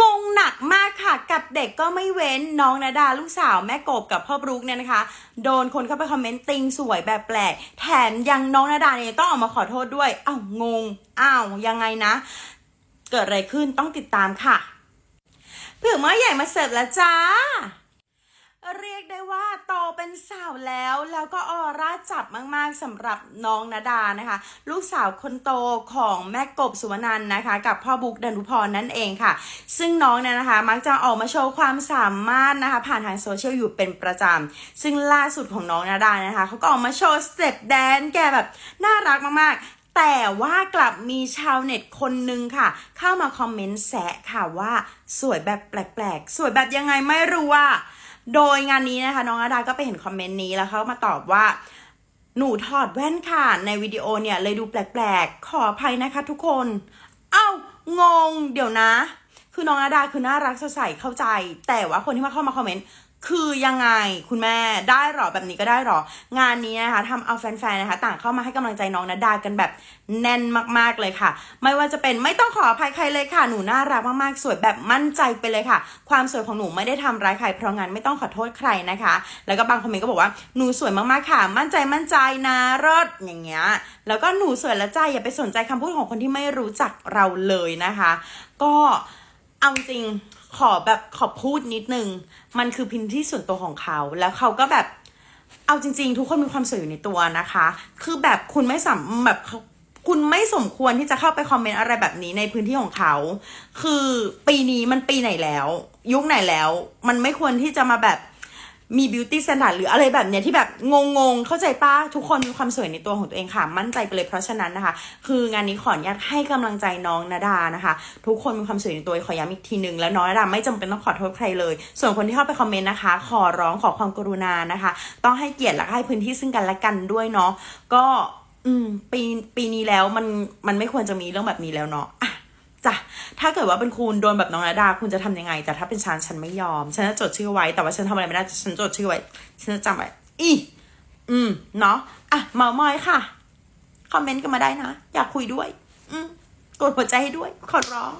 งงหนักมากค่ะ กับเด็กก็ไม่เว้นน้องนาดาลูกสาวแม่กบกับพ่อบรุกเนี่ยนะคะ โดนคนเข้าไปคอมเมนต์ติงสวยแบบแปลก แถมยังน้องนาดาเนี่ยต้องออกมาขอโทษด้วยอ้าวงงอ้าวยังไงนะ เกิดอะไรขึ้นต้องติดตามค่ะเผื่อเมื่อใหญ่มาเสิร์ฟแล้วจ้า เรียกได้ว่าโตเป็นสาวแล้วแล้วก็ออร่าจับมากๆสำหรับน้องนาดานะคะ ลูกสาวคนโตของแม่กบสุวรรณันนะคะ กับพ่อบุ๊กดนุพรนั่นเองค่ะ ซึ่งน้องเนี่ยนะคะมักจะออกมาโชว์ความสามารถนะคะ ผ่านทางโซเชียลอยู่เป็นประจำ ซึ่งล่าสุดของน้องนาดานะคะเขาก็ออกมาโชว์สเต็ปแดนแกแบบน่ารักมากๆ แต่ว่ากลับมีชาวเน็ตคนนึงค่ะ เข้ามาคอมเมนต์แซะค่ะว่าสวยแบบแปลกๆ สวยแบบยังไงไม่รู้ว่า โดยงานนี้นะคะน้องอาดาก็ไปเห็นคอมเมนต์นี้แล้วเขามาตอบว่าหนูถอดแว่นค่ะในวิดีโอเนี่ยเลยดูแปลกๆ ขออภัยนะคะทุกคนเอ้างง เดี๋ยวนะ คือน้องอาดาคือน่ารักสดใสเข้าใจ แต่ว่าคนที่มาเข้ามาคอมเมนต์ คือยังไงคุณแม่ได้หรอแบบนี้ก็ได้หรอ งานนี้นะคะทำเอาแฟนๆนะคะ ต่างเข้ามาให้กำลังใจน้องนาดากันแบบแน่นมากๆเลยค่ะ ไม่ว่าจะเป็นไม่ต้องขออภัยใครเลยค่ะหนูน่ารักมากๆสวยแบบมั่นใจไปเลยค่ะ ความสวยของหนูไม่ได้ทำร้ายใครเพราะงั้นไม่ต้องขอโทษใครนะคะ แล้วก็บางคอมเมนต์ก็บอกว่าหนูสวยมากๆค่ะ มั่นใจมั่นใจนะรอดอย่างเงี้ยแล้วก็หนูสวยและใจอย่าไปสนใจคำพูดของคนที่ไม่รู้จักเราเลยนะคะ ก็ เอาจริงขอแบบขอพูดนิดนึง มันคือพื้นที่ส่วนตัวของเขา แล้วเขาก็แบบ เอาจริง ๆ ทุกคนมีความสวยอยู่ในตัวนะคะ คือแบบคุณไม่สามแบบคุณไม่สมควรที่จะเข้าไปคอมเมนต์อะไรแบบนี้ในพื้นที่ของเขา คือปีนี้มันปีไหนแล้ว ยุคไหนแล้ว มันไม่ควรที่จะมาแบบ มีบิวตี้สแตนดาร์ดหรืออะไรแบบเนี้ยที่แบบงงๆ เข้าใจป้าทุกคนมีความสวยในตัวของตัวเองค่ะ มั่นใจไปเลยเพราะฉะนั้นนะคะ คืองานนี้ขออนุญาตให้กำลังใจน้องนาดานะคะ ทุกคนมีความสวยในตัวขอย้ำอีกทีหนึ่งแล้วน้องนาดาไม่จำเป็นต้องขอโทษใครเลย ส่วนคนที่เข้าไปคอมเมนต์นะคะ ขอร้องขอความกรุณานะคะ ต้องให้เกียรติและให้พื้นที่ซึ่งกันและกันด้วยเนาะก็ อืมปีปีนี้แล้วมันมันไม่ควรจะมีเรื่องแบบนี้แล้วเนาะ จ้ะถ้าเกิดว่าเป็นคุณโดนแบบน้องนาดาคุณจะทำยังไง แต่ถ้าเป็นฉันฉันไม่ยอม ฉันจะจดชื่อไว้ แต่ว่าฉันทำอะไรไม่ได้ฉันจดชื่อไว้ ฉันจะจำไว้ อี อืม เนาะอะเมามอยค่ะ คอมเมนต์กันมาได้นะ อยากคุยด้วย อืมกดหัวใจให้ด้วย ขอร้อง